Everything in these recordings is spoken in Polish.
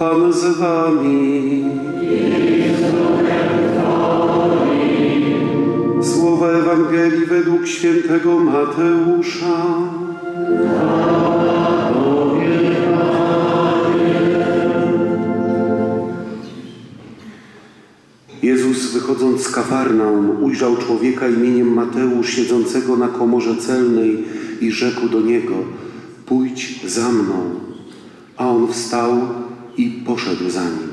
Pan z wami. Słowa Ewangelii według świętego Mateusza. Jezus wychodząc z Kafarnaum ujrzał człowieka imieniem Mateusz siedzącego na komorze celnej i rzekł do niego Pójdź za mną. A on wstał i poszedł za nim.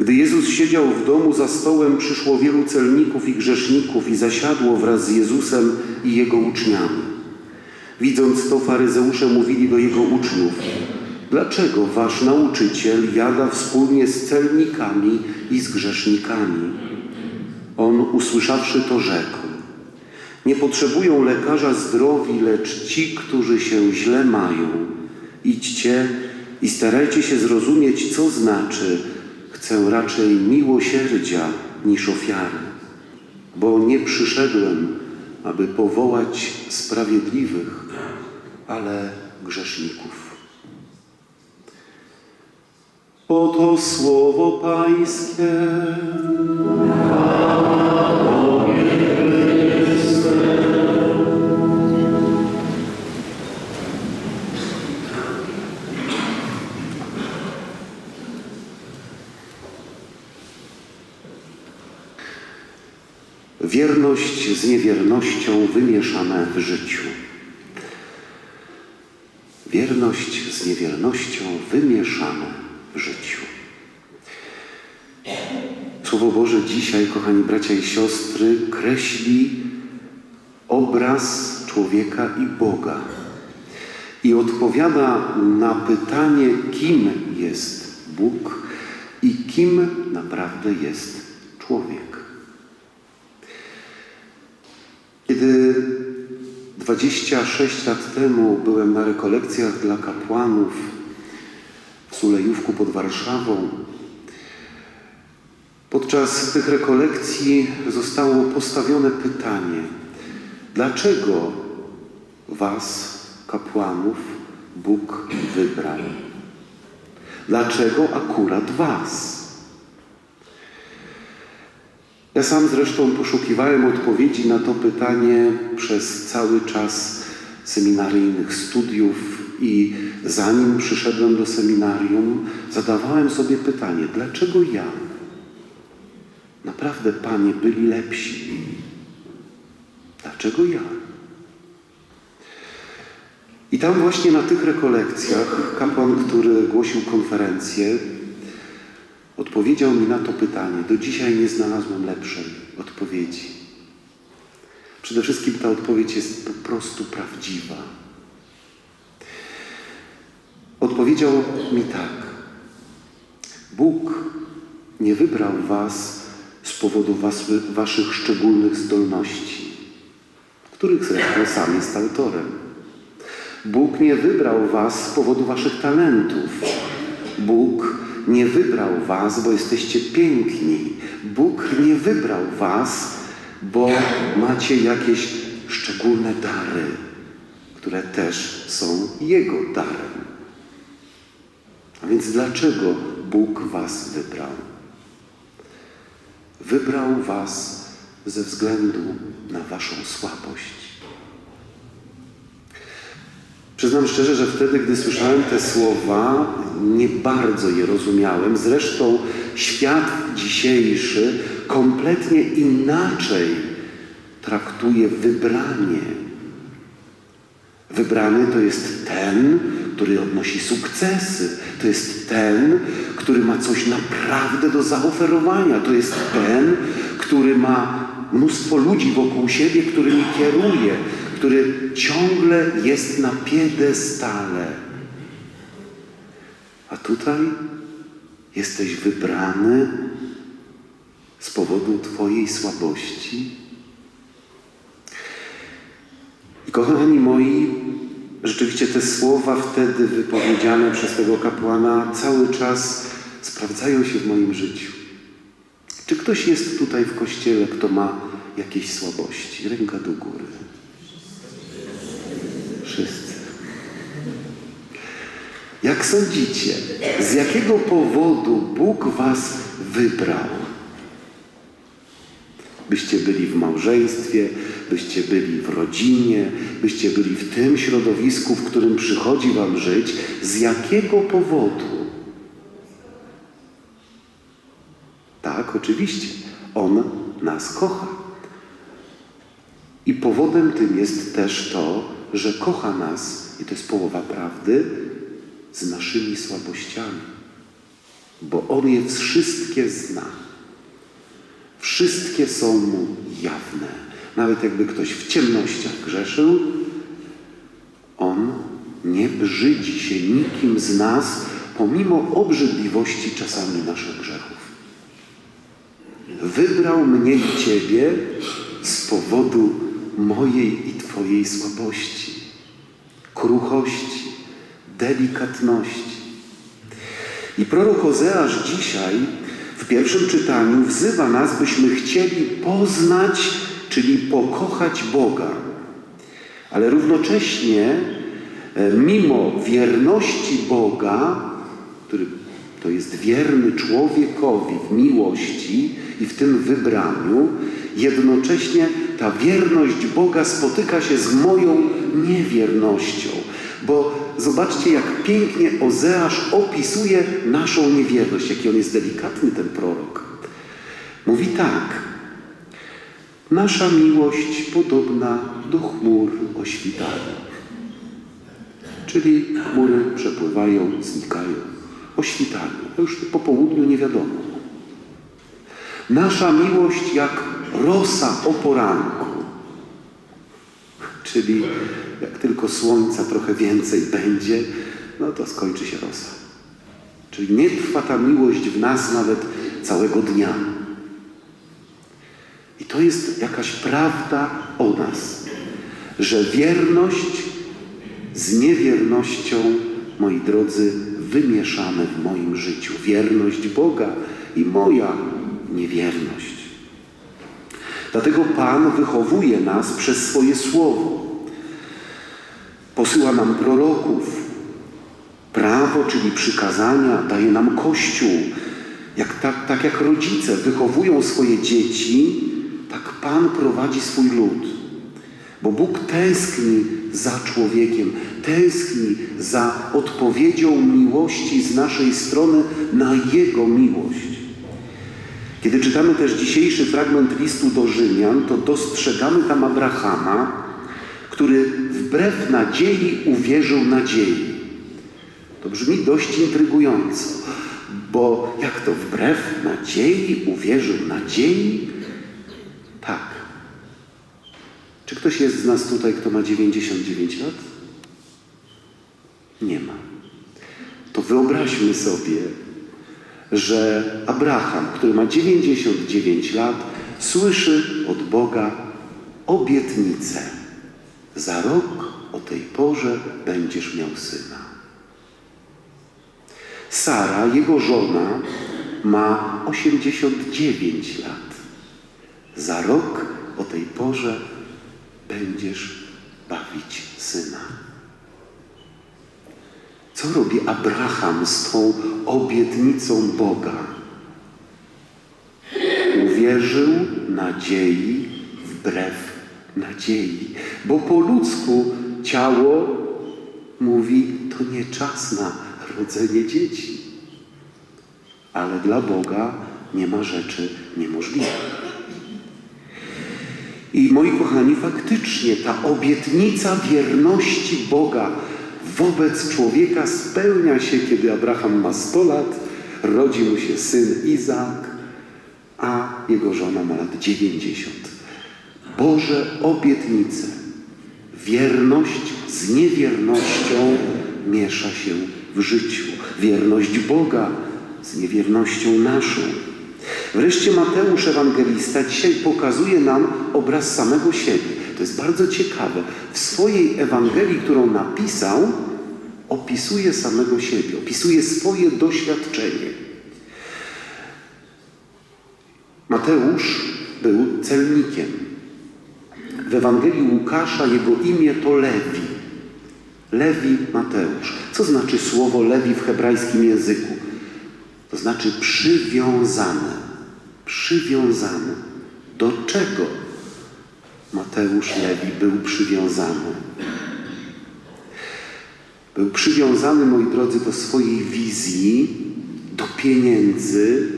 Gdy Jezus siedział w domu za stołem, przyszło wielu celników i grzeszników i zasiadło wraz z Jezusem i jego uczniami. Widząc to, faryzeusze mówili do jego uczniów: Dlaczego wasz nauczyciel jada wspólnie z celnikami i z grzesznikami? On, usłyszawszy to, rzekł: Nie potrzebują lekarza zdrowi, lecz ci, którzy się źle mają. Idźcie i starajcie się zrozumieć, co znaczy: Chcę raczej miłosierdzia niż ofiary, bo nie przyszedłem, aby powołać sprawiedliwych, ale grzeszników. Oto słowo Pańskie. Z niewiernością wymieszane w życiu. Wierność z niewiernością wymieszane w życiu. Słowo Boże dzisiaj, kochani bracia i siostry, kreśli obraz człowieka i Boga i odpowiada na pytanie, kim jest Bóg i kim naprawdę jest człowiek. Kiedy 26 lat temu byłem na rekolekcjach dla kapłanów w Sulejówku pod Warszawą, podczas tych rekolekcji zostało postawione pytanie, dlaczego Was, kapłanów, Bóg wybrał? Dlaczego akurat Was? Ja sam zresztą poszukiwałem odpowiedzi na to pytanie przez cały czas seminaryjnych studiów i zanim przyszedłem do seminarium, zadawałem sobie pytanie, dlaczego ja? Naprawdę, panie, byli lepsi. Dlaczego ja? I tam właśnie na tych rekolekcjach kapłan, który głosił konferencję, odpowiedział mi na to pytanie. Do dzisiaj nie znalazłem lepszej odpowiedzi. Przede wszystkim ta odpowiedź jest po prostu prawdziwa. Odpowiedział mi tak. Bóg nie wybrał was z powodu was, waszych szczególnych zdolności, których zresztą sam jest autorem. Bóg nie wybrał was z powodu waszych talentów. Bóg nie wybrał was, bo jesteście piękni. Bóg nie wybrał was, bo macie jakieś szczególne dary, które też są Jego darem. A więc dlaczego Bóg was wybrał? Wybrał was ze względu na waszą słabość. Przyznam szczerze, że wtedy, gdy słyszałem te słowa, nie bardzo je rozumiałem. Zresztą świat dzisiejszy kompletnie inaczej traktuje wybranie. Wybrany to jest ten, który odnosi sukcesy. To jest ten, który ma coś naprawdę do zaoferowania. To jest ten, który ma mnóstwo ludzi wokół siebie, którymi kieruje, który ciągle jest na piedestale. A tutaj jesteś wybrany z powodu Twojej słabości. I kochani moi, rzeczywiście te słowa wtedy wypowiedziane przez tego kapłana cały czas sprawdzają się w moim życiu. Czy ktoś jest tutaj w kościele, kto ma jakieś słabości? Ręka do góry. Jak sądzicie, z jakiego powodu Bóg was wybrał? Byście byli w małżeństwie, byście byli w rodzinie, byście byli w tym środowisku, w którym przychodzi wam żyć. Z jakiego powodu? Tak, oczywiście. On nas kocha. I powodem tym jest też to, że kocha nas, i to jest połowa prawdy, z naszymi słabościami. Bo On je wszystkie zna. Wszystkie są Mu jawne. Nawet jakby ktoś w ciemnościach grzeszył, On nie brzydzi się nikim z nas, pomimo obrzydliwości czasami naszych grzechów. Wybrał mnie i Ciebie z powodu mojej i Twojej słabości, kruchości, delikatności. I prorok Ozeasz dzisiaj w pierwszym czytaniu wzywa nas, byśmy chcieli poznać, czyli pokochać Boga. Ale równocześnie, e, mimo wierności Boga, który to jest wierny człowiekowi w miłości i w tym wybraniu, jednocześnie ta wierność Boga spotyka się z moją niewiernością. Bo zobaczcie, jak pięknie Ozeasz opisuje naszą niewierność, jaki on jest delikatny, ten prorok. Mówi tak. Nasza miłość podobna do chmur o. Czyli chmury przepływają, znikają. O już po południu nie wiadomo. Nasza miłość jak rosa o poranku. Czyli jak tylko słońca trochę więcej będzie, no to skończy się rosa. Czyli nie trwa ta miłość w nas nawet całego dnia. I to jest jakaś prawda o nas, że wierność z niewiernością, moi drodzy, wymieszane w moim życiu. Wierność Boga i moja niewierność. Dlatego Pan wychowuje nas przez swoje słowo. Posyła nam proroków. Prawo, czyli przykazania, daje nam Kościół. Jak, tak, tak jak rodzice wychowują swoje dzieci, tak Pan prowadzi swój lud. Bo Bóg tęskni za człowiekiem, tęskni za odpowiedzią miłości z naszej strony na Jego miłość. Kiedy czytamy też dzisiejszy fragment listu do Rzymian, to dostrzegamy tam Abrahama, który wbrew nadziei uwierzył nadziei. To brzmi dość intrygująco, bo jak to wbrew nadziei uwierzył nadziei? Tak. Czy ktoś jest z nas tutaj, kto ma 99 lat? Nie ma. To wyobraźmy sobie, że Abraham, który ma 99 lat, słyszy od Boga obietnicę. Za rok o tej porze będziesz miał syna. Sara, jego żona, ma 89 lat. Za rok o tej porze będziesz bawić syna. Co robi Abraham z tą obietnicą Boga? Uwierzył nadziei wbrew nadziei, bo po ludzku ciało mówi, to nie czas na rodzenie dzieci. Ale dla Boga nie ma rzeczy niemożliwych. I moi kochani, faktycznie ta obietnica wierności Boga wobec człowieka spełnia się, kiedy Abraham ma 100 lat, rodzi mu się syn Izak, a jego żona ma lat 90. Boże obietnice, wierność z niewiernością miesza się w życiu. Wierność Boga z niewiernością naszą. Wreszcie Mateusz Ewangelista dzisiaj pokazuje nam obraz samego siebie. Jest bardzo ciekawe. W swojej Ewangelii, którą napisał, opisuje samego siebie, opisuje swoje doświadczenie. Mateusz był celnikiem. W Ewangelii Łukasza jego imię to Lewi. Lewi Mateusz. Co znaczy słowo lewi w hebrajskim języku? To znaczy przywiązane. Przywiązane. Do czego Mateusz Lewi był przywiązany? Był przywiązany, moi drodzy, do swojej wizji, do pieniędzy,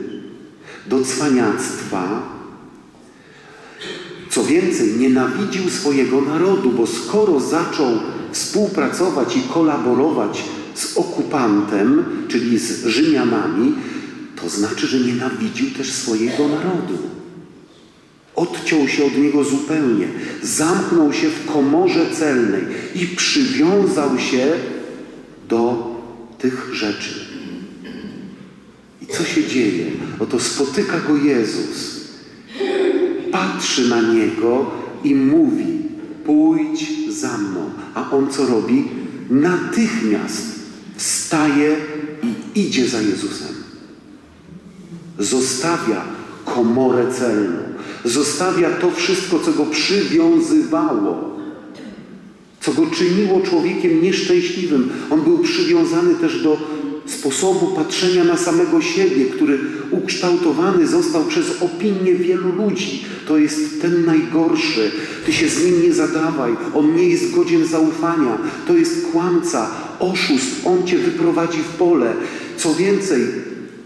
do cwaniactwa. Co więcej, nienawidził swojego narodu, bo skoro zaczął współpracować i kolaborować z okupantem, czyli z Rzymianami, to znaczy, że nienawidził też swojego narodu. Odciął się od niego zupełnie, zamknął się w komorze celnej i przywiązał się do tych rzeczy. I co się dzieje? Oto spotyka go Jezus, patrzy na niego i mówi: Pójdź za mną. A on co robi? Natychmiast wstaje i idzie za Jezusem. Zostawia komorę celną, zostawia to wszystko, co go przywiązywało co go czyniło człowiekiem nieszczęśliwym. On był przywiązany też do sposobu patrzenia na samego siebie, który ukształtowany został przez opinię wielu ludzi. To jest ten najgorszy. Ty się z nim nie zadawaj. On nie jest godzien zaufania. To jest kłamca, oszust. On cię wyprowadzi w pole. Co więcej,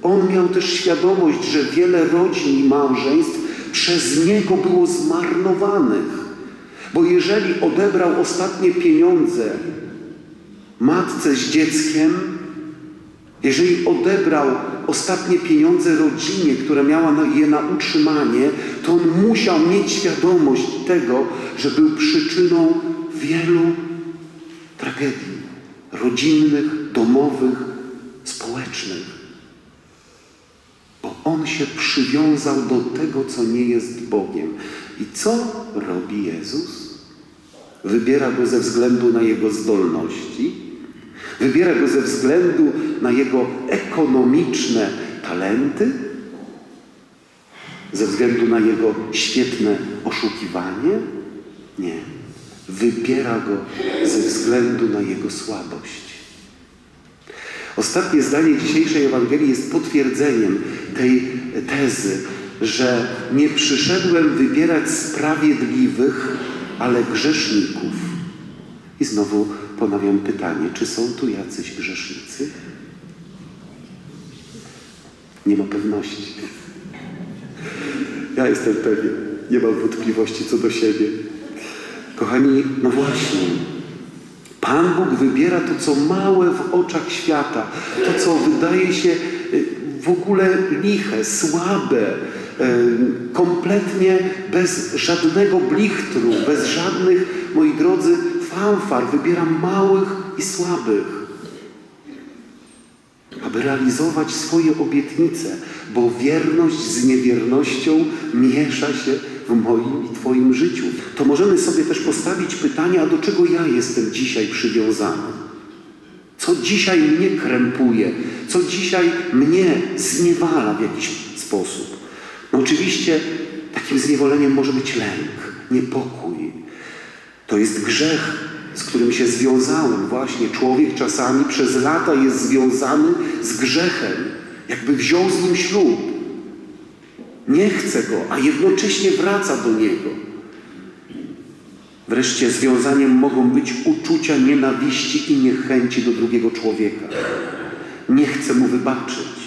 on miał też świadomość, że wiele rodzin i małżeństw przez niego było zmarnowanych. Bo jeżeli odebrał ostatnie pieniądze matce z dzieckiem, jeżeli odebrał ostatnie pieniądze rodzinie, która miała je na utrzymanie, to on musiał mieć świadomość tego, że był przyczyną wielu tragedii rodzinnych, domowych, społecznych. On się przywiązał do tego, co nie jest Bogiem. I co robi Jezus? Wybiera go ze względu na jego zdolności, wybiera go ze względu na jego ekonomiczne talenty, ze względu na jego świetne oszukiwanie? Nie. Wybiera go ze względu na jego słabość. Ostatnie zdanie dzisiejszej Ewangelii jest potwierdzeniem tej tezy, że nie przyszedłem wybierać sprawiedliwych, ale grzeszników. I znowu ponawiam pytanie, czy są tu jacyś grzesznicy? Nie ma pewności. Ja jestem pewien, nie mam wątpliwości co do siebie. Kochani, no właśnie, Pan Bóg wybiera to, co małe w oczach świata, to, co wydaje się y, w ogóle liche, słabe, kompletnie bez żadnego blichtru, bez żadnych, moi drodzy, fanfar. Wybieram małych i słabych, aby realizować swoje obietnice, bo wierność z niewiernością miesza się w moim i Twoim życiu. To możemy sobie też postawić pytanie, a do czego ja jestem dzisiaj przywiązany? Co dzisiaj mnie krępuje? Co dzisiaj mnie zniewala w jakiś sposób? No oczywiście takim zniewoleniem może być lęk, niepokój. To jest grzech, z którym się związałem. Właśnie człowiek czasami przez lata jest związany z grzechem, jakby wziął z nim ślub. Nie chce go, a jednocześnie wraca do niego. Wreszcie związaniem mogą być uczucia nienawiści i niechęci do drugiego człowieka. Nie chcę mu wybaczyć.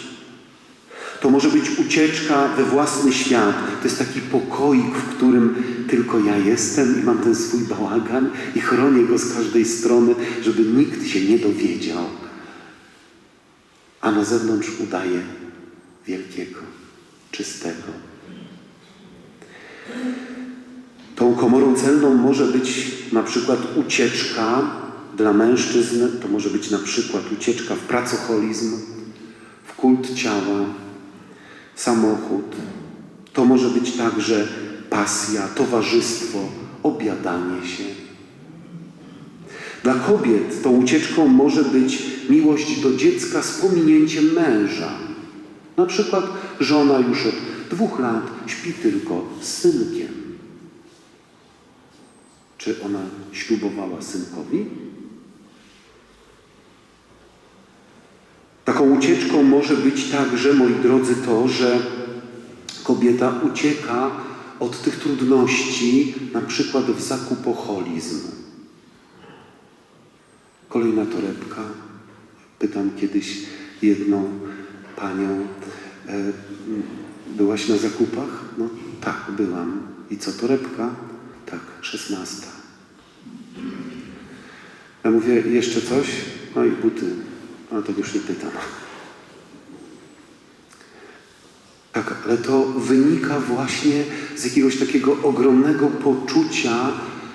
To może być ucieczka we własny świat. To jest taki pokoik, w którym tylko ja jestem i mam ten swój bałagan i chronię go z każdej strony, żeby nikt się nie dowiedział. A na zewnątrz udaje wielkiego, czystego. Tą komorą celną może być na przykład ucieczka dla mężczyzn, to może być na przykład ucieczka w pracocholizm, w kult ciała, samochód. To może być także pasja, towarzystwo, obiadanie się. Dla kobiet tą ucieczką może być miłość do dziecka z pominięciem męża. Na przykład żona już od dwóch lat śpi tylko z synkiem. Czy ona ślubowała synkowi? Taką ucieczką może być także, moi drodzy, to, że kobieta ucieka od tych trudności, na przykład w zakupoholizm. Kolejna torebka. Pytam kiedyś jedną panią, byłaś na zakupach? No tak, byłam. I co, torebka? Tak, szesnasta. Ja mówię, jeszcze coś? No i buty. Ale to już nie pytam. Tak, ale to wynika właśnie z jakiegoś takiego ogromnego poczucia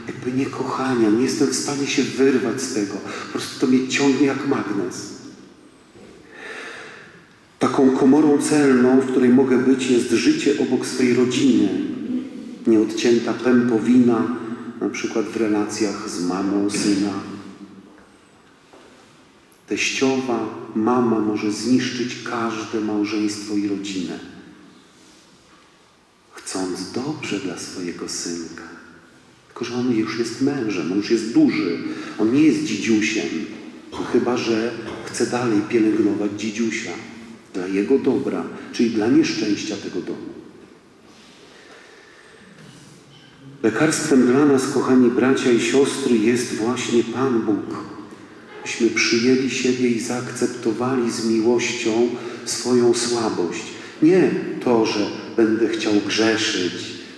jakby niekochania. Nie jestem w stanie się wyrwać z tego. Po prostu to mnie ciągnie jak magnes. Taką komorą celną, w której mogę być, jest życie obok swojej rodziny. Nieodcięta pępowina, na przykład w relacjach z mamą, syna. Teściowa, mama może zniszczyć każde małżeństwo i rodzinę, chcąc dobrze dla swojego synka. Tylko, że on już jest mężem, on już jest duży, on nie jest dzidziusiem, chyba że chce dalej pielęgnować dzidziusia dla jego dobra, czyli dla nieszczęścia tego domu. Lekarstwem dla nas, kochani bracia i siostry, jest właśnie Pan Bóg. Myśmy przyjęli siebie i zaakceptowali z miłością swoją słabość. Nie to, że będę chciał grzeszyć,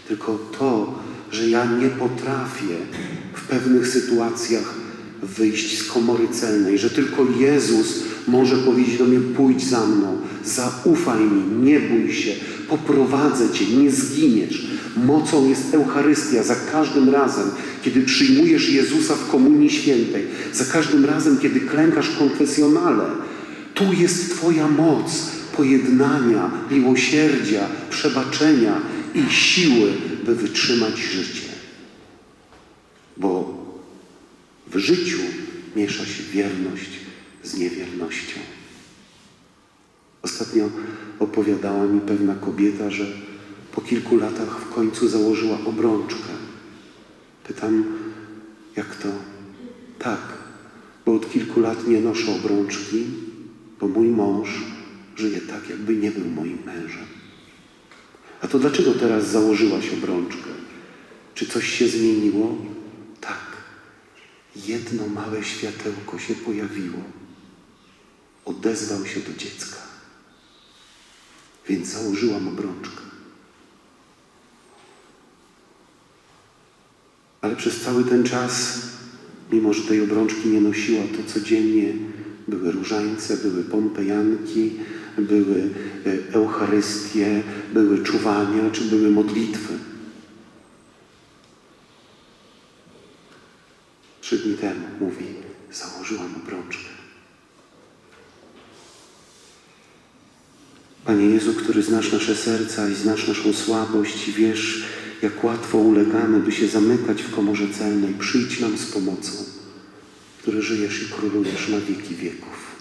tylko to, że ja nie potrafię w pewnych sytuacjach wyjść z komory celnej, że tylko Jezus może powiedzieć do mnie: pójdź za mną, zaufaj mi, nie bój się, poprowadzę cię, nie zginiesz. Mocą jest Eucharystia za każdym razem, kiedy przyjmujesz Jezusa w Komunii Świętej, za każdym razem, kiedy klękasz w konfesjonale. Tu jest Twoja moc pojednania, miłosierdzia, przebaczenia i siły, by wytrzymać życie. Bo w życiu miesza się wierność z niewiernością. Ostatnio opowiadała mi pewna kobieta, że po kilku latach w końcu założyła obrączkę. Pytam, jak to? Tak, bo od kilku lat nie noszę obrączki, bo mój mąż żyje tak, jakby nie był moim mężem. A to dlaczego teraz założyłaś obrączkę? Czy coś się zmieniło? Tak. Jedno małe światełko się pojawiło. Odezwał się do dziecka. Więc założyłam obrączkę. Ale przez cały ten czas, mimo że tej obrączki nie nosiła, to codziennie były różańce, były pompejanki, były e, Eucharystie, były czuwania, czy były modlitwy. Trzy dni temu mówi, założyłam obrączkę. Panie Jezu, który znasz nasze serca i znasz naszą słabość i wiesz, jak łatwo ulegamy, by się zamykać w komorze celnej, przyjdź nam z pomocą, który żyjesz i królujesz na wieki wieków.